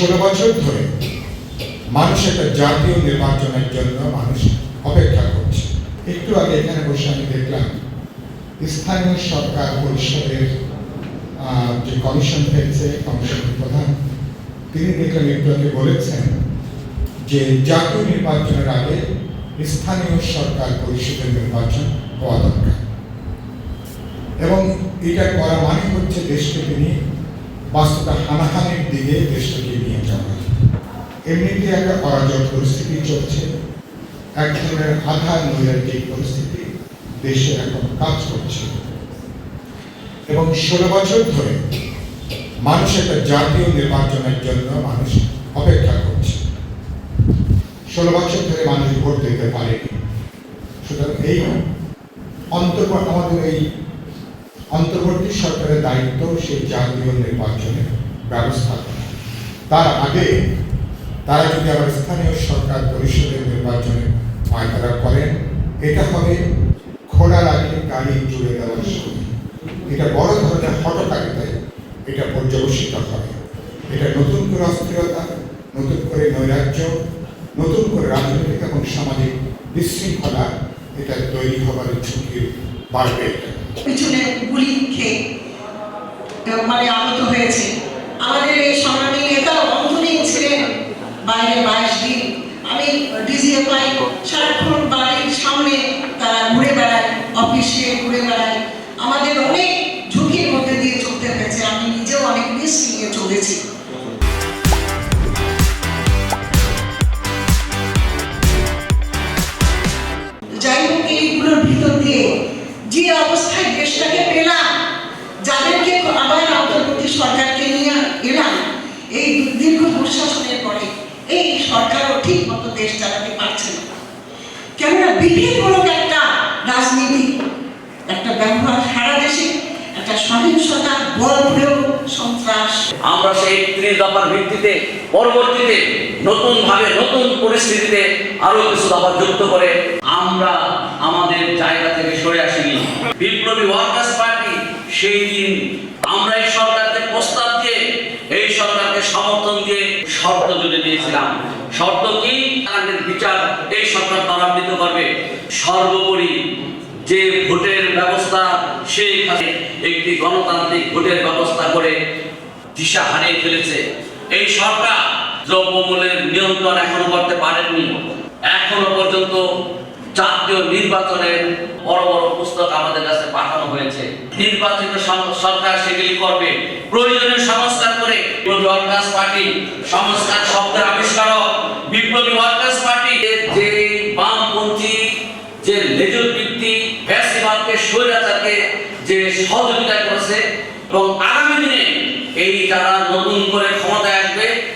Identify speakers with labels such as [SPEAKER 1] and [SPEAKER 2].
[SPEAKER 1] ষোলো বছর ধরে মানুষ একটা জাতীয় নির্বাচনের জন্য মানুষ অপেক্ষা করছে। একটু আগে এখানে বসে আমি দেখলাম, স্থানীয় সরকার পরিষদের যে কমিশন হয়েছে কমিশনের প্রধান, তিনি একটু আগে বলেছেন যে জাতীয় নির্বাচনের আগে স্থানীয় সরকার পরিষদের নির্বাচন হওয়া দরকার। এবং এটা করা মানে হচ্ছে দেশকে তিনি বাস্তবতা হানাহানির দিকে দেশটাকে নিয়ে যাওয়া। এমনিতে একটা অরাজক পরিস্থিতি চলছে। এক ধরনের আধা নৈরাজ্যিক পরিস্থিতি দেশে এখন কাজ করছে। এবং ষোলো বছর ধরে মানুষ একটা জাতীয় নির্বাচনের জন্য মানুষ অপেক্ষা করছে। ষোলো বছর ধরে মানুষ ভোট দিতে পারেনি। সুতরাং এই অন্তর্ব আমাদের এই অন্তর্বর্তী সরকারের দায়িত্ব সেই জাতীয় নির্বাচনের ব্যবস্থা তার আগে তারা যদি আবার স্থানীয় সরকার পরিষদের নির্বাচনে পায়তারা করেন, এটা হবে খোলা রাখে, গাড়ি জুড়ে দেওয়ার শুরু এটা বড় ধরনের হটকারিতায় এটা পর্যবসিত হবে। এটা নতুন করে অস্থিরতা, নতুন করে নৈরাজ্য, নতুন করে রাজনৈতিক এবং সামাজিক বিশৃঙ্খলা, এটা তৈরি হবার ঝুঁকি বাড়বে। এটা
[SPEAKER 2] পিছনে গুলি খেয়ে। মানে আহত হয়েছে। আমাদের এই সংগ্রামী নেতা অন্তদিন ছিলেন বাইরে বাইশ দিন। আমি ডিজিএফআই সারাক্ষণ বাড়ির সামনে তারা ঘুরে বেড়ায়, অফিসে ঘুরে বেড়ায়। আমাদের অনেক ঝুঁকির মধ্যে দিয়ে চলতে হয়েছে। আমি নিজেও অনেক রিস্ক নিয়ে চলেছি। যাই হোক, এইগুলোর ভিতর যে অবস্থায় দেশটাকে পেলাম, যাদেরকে আবার অন্তর্বর্তী সরকারকে নিয়ে এলাম, এই দীর্ঘ দুঃশাসনের পরে এই সরকারও ঠিক মতো দেশ চালাতে পারছে না। কেননা বিভেদমূলক একটা রাজনীতি, একটা ব্যবহার সারা দেশে, একটা সহিংসতা, বল প্রয়োগ সন্ত্রাস।
[SPEAKER 3] আমরা সেই ত্রিশ দফার ভিত্তিতে পরবর্তীতে নতুন ভাবে নতুন পরিস্থিতিতে আরও কিছু দফা যুক্ত করে আমরা জায়গা থেকে সরে আসিনি। বিপ্লবী ওয়ার্কার্স পার্টি সেই দিন আমরা এই সরকারকে প্রস্তাব দিয়ে, এই সরকারকে সমর্থন দিয়ে শর্ত জুড়ে দিয়েছিলাম। শর্ত কি? তাদের বিচার এই সরকার ত্বরান্বিত করবে। সর্বোপরি যে ভোটের ব্যবস্থা সেই একটি গণতান্ত্রিক ভোটের ব্যবস্থা করে দিশা হারিয়ে ফেলেছে। এই সরকার দ্রব্যমূল্যের নিয়ন্ত্রণ এখনও করতে পারেননি। এখনও পর্যন্ত জাতীয় নির্বাচনের বড় বড় পুস্তক আমাদের কাছে পাঠানো হয়েছে। নির্বাচিত সরকার সেগুলি করবে। প্রয়োজনীয় সংস্কার করে ওয়ার্কার্স পার্টি, সংস্কার শব্দের আবিষ্কারক, বিপ্লবী ওয়ার্কার্স পার্টি, যে বামপন্থী, যে লেজুর ভিত্তি ফ্যাসিবাদকে, স্বৈরাচারকে যে সহযোগিতা করেছে, এবং আগামী দিনে এই যারা নতুন করে ক্ষমতায়